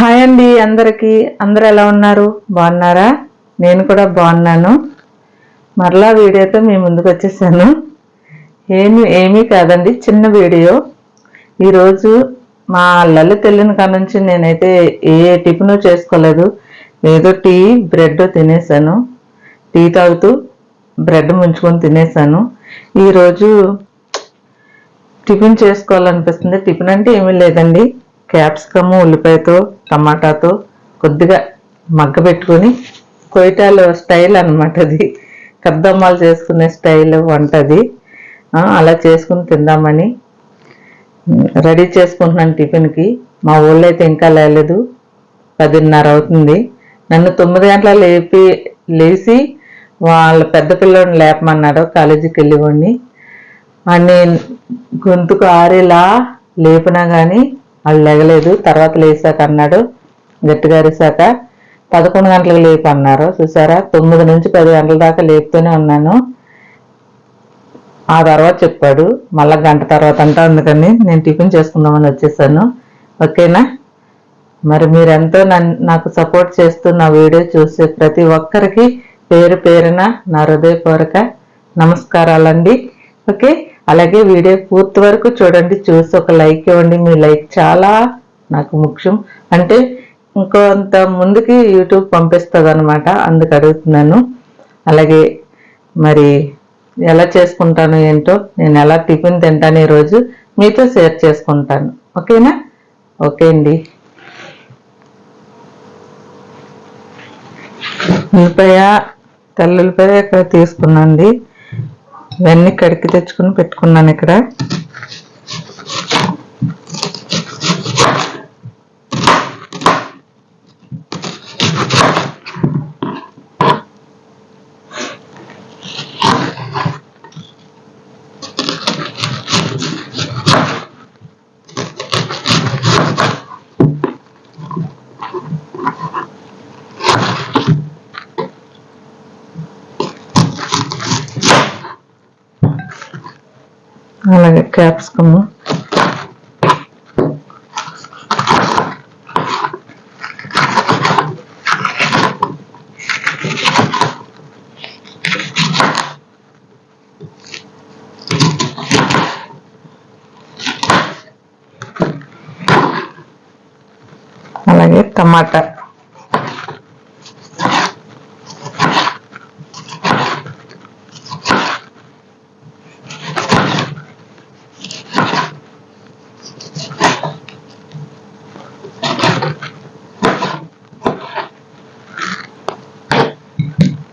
Hi అండి అందరికీ. అందరు ఎలా ఉన్నారు? బాగున్నారా? నేను కూడా బాగున్నాను. మరలా వీడియోతో మీ ముందుకు వచ్చేసాను. ఏమి ఏమీ కాదండి చిన్న వీడియో. ఈరోజు మా లలిత వెళ్ళిన కాడ నుంచి నేనైతే ఏ టిఫిన్ చేసుకోలేదు. ఏదో టీ బ్రెడ్ తినేసాను. టీ తాగుతూ బ్రెడ్ ముంచుకొని తినేసాను. ఈరోజు టిఫిన్ చేసుకోవాలనిపిస్తుంది. టిఫిన్ అంటే ఏమీ లేదండి. క్యాప్సికమ్ ఉల్లిపాయతో టమాటాతో కొద్దిగా మగ్గ పెట్టుకొని కొయిటాలో స్టైల్ అనమాట అది. కద్దమ్మాలు చేసుకునే స్టైల్ వంట అది. అలా చేసుకుని తిందామని. రెడీ చేసుకుంటున్నాను టిఫిన్కి. మా ఊళ్ళో అయితే ఇంకా లేలేదు. పదిన్నర అవుతుంది. నన్ను తొమ్మిది గంటల లేపి లేచి వాళ్ళ పెద్ద పిల్లోడిని లేపమన్నారు. కాలేజీకి వెళ్ళివ్వండి అని గొంతుకు ఆరేలా లేపినా కానీ వాళ్ళు లెగలేదు. తర్వాత లేసాక అన్నాడు గట్టిగా అరిసాక పదకొండు గంటలకు లేపు అన్నారు చూసారా? తొమ్మిది నుంచి పది గంటల దాకా లేపుతూనే ఉన్నాను. ఆ తర్వాత చెప్పాడు. మళ్ళా గంట తర్వాత అంటా అందుకని నేను టిఫిన్ చేసుకుందామని వచ్చేసాను. ఓకేనా? మరి మీరెంతో నన్ను నాకు సపోర్ట్ చేస్తూ నా వీడియో చూసే ప్రతి ఒక్కరికి పేరు పేరున నా హృదయపూర్వక నమస్కారాలండి. ఓకే? అలాగే వీడియో పూర్తి వరకు చూడండి. చూసి ఒక లైక్ ఇవ్వండి. మీ లైక్ చాలా నాకు ముఖ్యం. అంటే ఇంకొంత ముందుకి యూట్యూబ్ పంపిస్తుంది అనమాట అందుకు అడుగుతున్నాను. అలాగే మరి ఎలా చేసుకుంటాను ఏంటో నేను ఎలా టిఫిన్ తింటాను ఈరోజు మీతో షేర్ చేసుకుంటాను. ఓకేనా? ఓకే అండి. ఉల్లిపాయ తెల్ల ఉల్లిపాయ ఇక్కడ తీసుకున్నాండి ఇవన్నీ కడికి తెచ్చుకుని పెట్టుకున్నాను ఇక్కడ అలాగే క్యాప్సికమ్ అలాగే టమాటా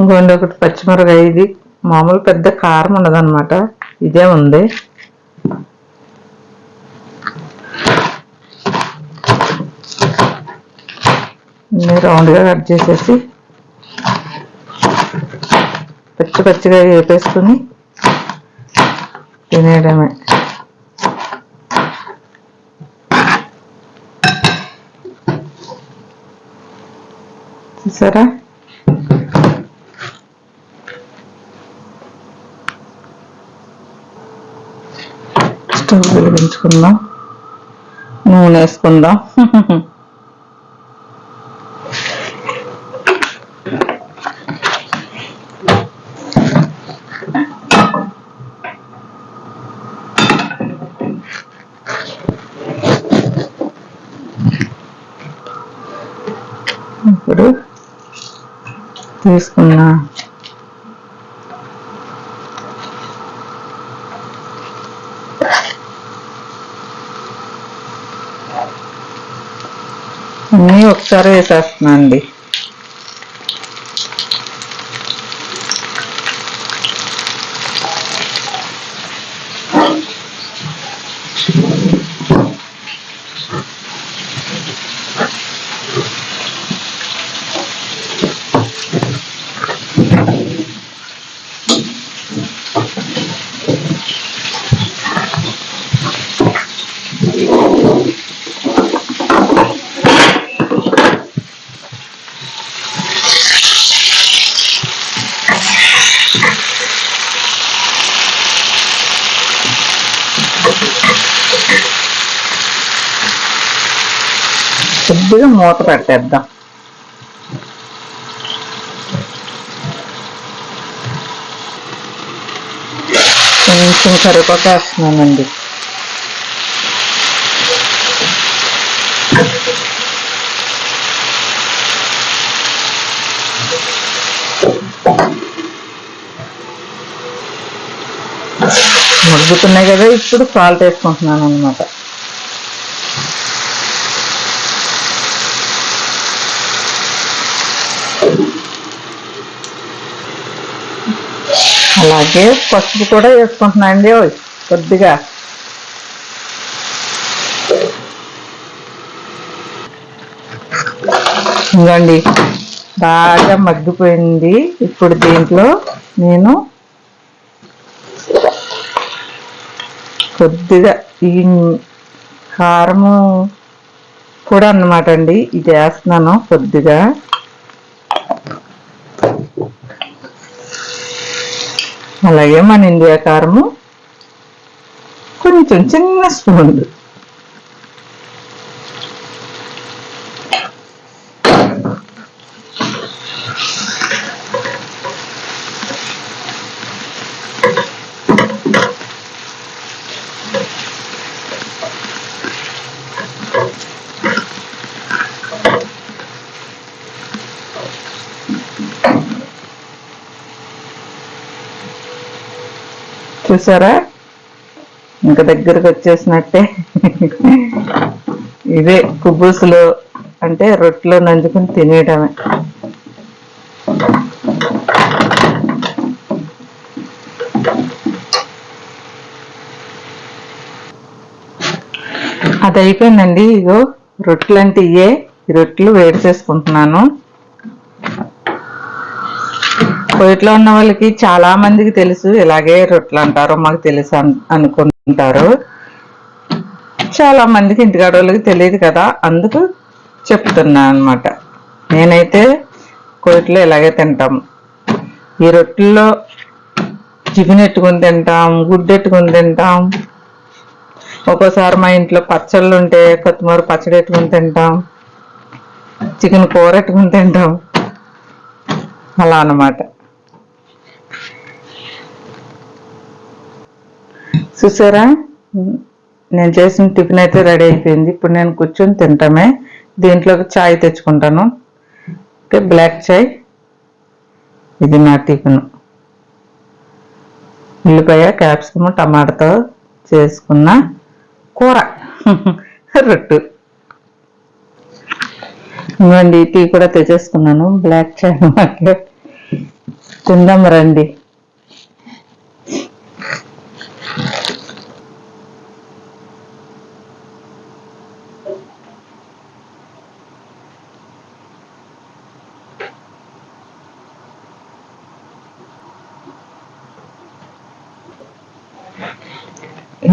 ఇంకోండి ఒకటి పచ్చిమిరకాయ ఇది మామూలు పెద్ద కారం ఉండదన్నమాట. ఇదే ఉంది. రౌండ్గా కట్ చేసేసి పచ్చి పచ్చిగా వేపేసుకుని తినేయడమే. చూసారా? స్టవ్ వెలిగించుకుందాం. నూనె వేసుకుందాం. ఇప్పుడు తీసుకున్నా అన్నీ ఒకసారి వేసేస్తున్నాను అండి కొద్దిగా మూత పెట్టేద్దాం. కొంచెం కరివేపాకు వేస్తున్నానండి ముడుగుతున్నాయి కదా ఇప్పుడు సాల్ట్ వేసుకుంటున్నాను అనమాట అలాగే పసుపు కూడా వేసుకుంటున్నాండి కొద్దిగా. ఇంకండి బాగా మగ్గిపోయింది. ఇప్పుడు దీంట్లో నేను కొద్దిగా ఈ కారము కూడా అన్నమాట అండి. ఇది వేస్తున్నాను కొద్దిగా. అలాగే మన ఇండియా కారము కొంచెం చిన్న స్పూన్. చూసారా? ఇంకా దగ్గరకు వచ్చేసినట్టే. ఇదే కుబ్బూసులు అంటే రొట్టెలో నంచుకుని తినేయడమే అది అయిపోయిందండి ఇగో రొట్టెలు అంటే ఇయే రొట్టెలు వేడి చేసుకుంటున్నాను. కోయట్లో ఉన్న వాళ్ళకి చాలా మందికి తెలుసు. ఇలాగే రొట్టెలు అంటారు మాకు తెలుసు అనుకుంటారు. చాలా మందికి ఇంటికాడ వాళ్ళకి తెలియదు కదా. అందుకు చెప్తున్నా అనమాట నేనైతే కోయట్లో ఇలాగే తింటాం. ఈ రొట్టెల్లో చికెన్ ఎట్టుకుని తింటాం గుడ్డు ఎట్టుకుని తింటాం. ఒక్కోసారి మా ఇంట్లో పచ్చళ్ళు ఉంటే కొత్తిమీర పచ్చడి ఎట్టుకుని తింటాం. చికెన్ కూర ఎట్టుకుని తింటాం. అలా అన్నమాట. చూసారా? నేను చేసిన టిఫిన్ అయితే రెడీ అయిపోయింది. ఇప్పుడు నేను కూర్చొని తింటామే. దీంట్లోకి చాయ్ తెచ్చుకుంటాను. ఓకే బ్లాక్ చాయ్. ఇది నా టిఫిన్. ఉల్లిపాయ క్యాప్సికమ్ టమాటాతో చేసుకున్న కూర. రొట్టు. ఇవ్వండి టీ కూడా తెచ్చేసుకున్నాను. బ్లాక్ చాయ్ మాకే. తిందాం రండి.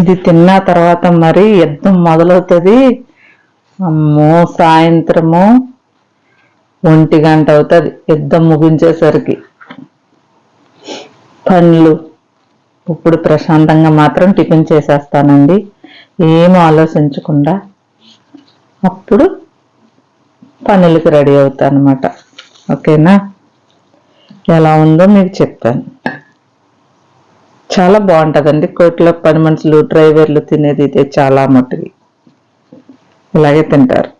ఇది తిన్న తర్వాత మరి యుద్ధం మొదలవుతుంది. అమ్మో సాయంత్రము ఒంటి గంట అవుతుంది యుద్ధం ముగించేసరికి. పనులు ఇప్పుడు ప్రశాంతంగా మాత్రం టిఫిన్ చేసేస్తానండి. ఏం ఆలోచించకుండా అప్పుడు పనులకి రెడీ అవుతానమాట. ఓకేనా? ఎలా ఉందో మీకు చెప్తాను. చాలా బాగుంటుందండి. కోట్లో పని మనుషులు డ్రైవర్లు తినేది ఇదే చాలా మట్టుకి ఇలాగే తింటారు.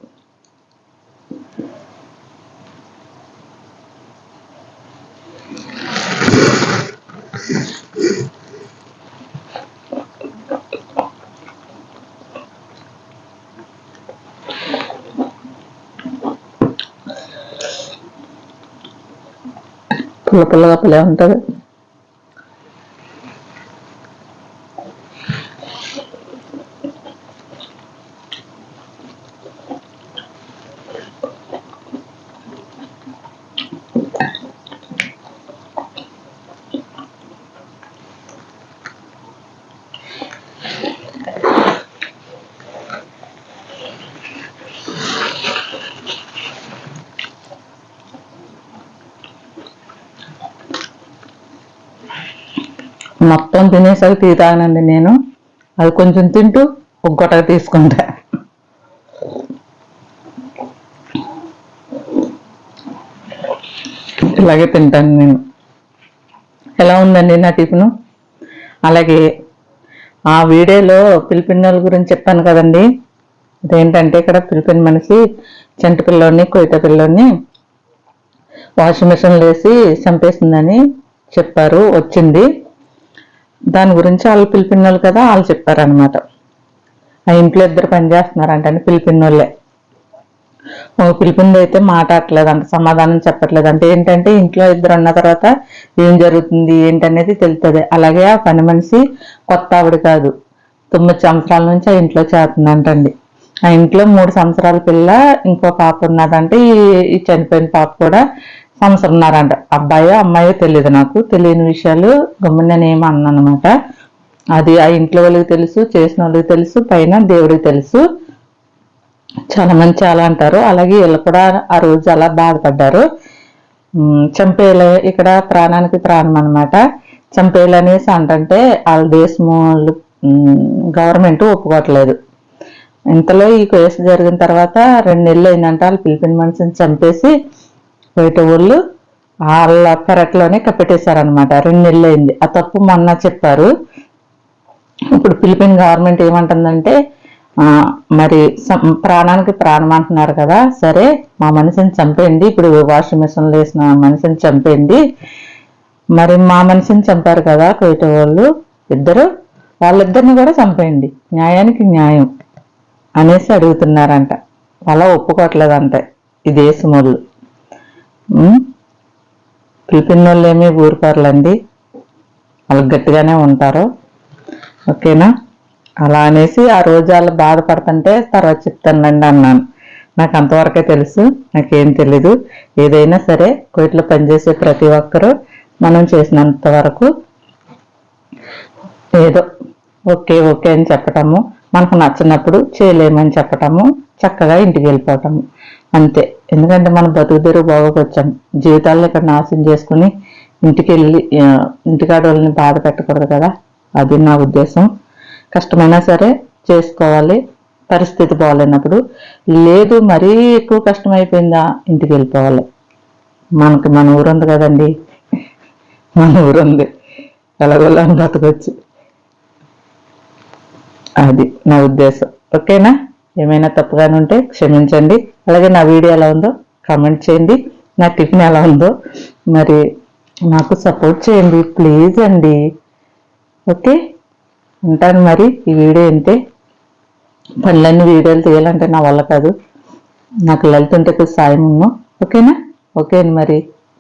పుల్ల పుల్లగా పిల్ల ఉంటుంది. మొత్తం తినేసరికి టీ తాగనండి నేను. అది కొంచెం తింటూ ఒక్కొక్కటి తీసుకుంటా. ఇలాగే తింటాను నేను. ఎలా ఉందండి నా టిఫిన్? అలాగే ఆ వీడియోలో పిలిపిన్నోళ్ళ గురించి చెప్పాను కదండి. అదేంటంటే ఇక్కడ పిలిపిన మనిషి చెంట పిల్లోని కొయిత పిల్లోని వాషింగ్ మిషన్లు వేసి చంపేసిందని చెప్పారు వచ్చింది. దాని గురించి వాళ్ళు పిలిపిన్నోళ్ళు కదా వాళ్ళు చెప్పారనమాట ఆ ఇంట్లో ఇద్దరు పని చేస్తున్నారంటే పిలిపిన్నోళ్ళే. ఓ పిలిపింది అయితే మాట్లాడలేదంట సమాధానం చెప్పట్లేదు అంటే ఏంటంటే ఇంట్లో ఇద్దరు ఉన్న తర్వాత ఏం జరుగుతుంది ఏంటనేది తెలుస్తుంది అలాగే ఆ పని మనిషి కొత్త ఆవిడ కాదు తొమ్మిది సంవత్సరాల నుంచి ఆ ఇంట్లో చేస్తుందంటండి ఆ ఇంట్లో మూడు సంవత్సరాల పిల్ల ఇంకో పాప ఉన్నదంటే ఈ చనిపోయిన పాప కూడా సంవత్సరంన్నారంట. అబ్బాయో అమ్మాయో తెలియదు నాకు. తెలియని విషయాలు గమ్ముననేమో అన్నమాట అది ఆ ఇంట్లో వాళ్ళకి తెలుసు చేసిన వాళ్ళకి తెలుసు పైన దేవుడికి తెలుసు. చాలా మంది చాలా అంటారు. అలాగే వీళ్ళు కూడా ఆ రోజు అలా బాధపడ్డారు. చంపేలే ఇక్కడ ప్రాణానికి ప్రాణం అనమాట చంపేలనేసి అంటే వాళ్ళ దేశము గవర్నమెంట్ ఒప్పుకోవట్లేదు. ఇంతలో ఈ కేసు జరిగిన తర్వాత రెండు నెలలు అయిందంట. వాళ్ళు పిలిపిన మనిషిని చంపేసి బయట ఊళ్ళు వాళ్ళ పెరట్లోనే కప్పెట్టేశారనమాట రెండు నెలలు అయింది ఆ తప్పు మొన్న చెప్పారు. ఇప్పుడు ఫిలిపిన్ గవర్నమెంట్ ఏమంటుందంటే మరి సం- ప్రాణానికి ప్రాణం అంటున్నారు కదా సరే మా మనిషిని చంపేయండి ఇప్పుడు వాషింగ్ మిషన్లో వేసిన మనిషిని చంపేయండి. మరి మా మనిషిని చంపారు కదా కోయట వాళ్ళు. ఇద్దరు వాళ్ళిద్దరిని కూడా చంపేయండి. న్యాయానికి న్యాయం అనేసి అడుగుతున్నారంట. అలా ఒప్పుకోవట్లేదంట ఈ దేశం వాళ్ళు. పిలిపిన వాళ్ళు ఏమీ ఊరుకోరులండి. వాళ్ళు గట్టిగానే ఉంటారు. ఓకేనా? అలా అనేసి ఆ రోజు వాళ్ళు బాధపడుతుంటే తర్వాత చెప్తానండి అన్నాను. నాకు అంతవరకే తెలుసు. నాకేం తెలీదు. ఏదైనా సరే కోయిట్లో పనిచేసే ప్రతి ఒక్కరూ మనం చేసినంత వరకు ఏదో ఓకే ఓకే అని చెప్పటము. మనకు నచ్చినప్పుడు చేయలేమని చెప్పటము. చక్కగా ఇంటికి వెళ్ళిపోవటము. అంతే. ఎందుకంటే మనం బతుకు తెరువు బాగోకొచ్చాం. జీవితాల్లో ఇక్కడ నాశనం చేసుకుని ఇంటికి వెళ్ళి ఇంటికాడ వాళ్ళని బాధ పెట్టకూడదు కదా? అది నా ఉద్దేశం. కష్టమైనా సరే చేసుకోవాలి. పరిస్థితి బాగాలేనప్పుడు లేదు మరీ ఎక్కువ కష్టం అయిపోయిందా ఇంటికి వెళ్ళిపోవాలి మనకి మన ఊరు ఉంది కదండి. మన ఊరు ఉంది ఎలాగోలా బతకొచ్చు. అది నా ఉద్దేశం. ఓకేనా? ఏమైనా తప్పుగానే ఉంటే క్షమించండి. అలాగే నా వీడియో ఎలా ఉందో కామెంట్ చేయండి. నా టిఫిన్ ఎలా ఉందో మరి నాకు సపోర్ట్ చేయండి ప్లీజ్ అండి. ఓకే ఉంటాను మరి. ఈ వీడియో అంతే పనులన్నీ వీడియోలు తీయాలంటే నా వల్ల కాదు. నాకు లలిత కొద్ది సాయం ఓకేనా ఓకే అండి మరి.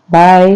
బాయ్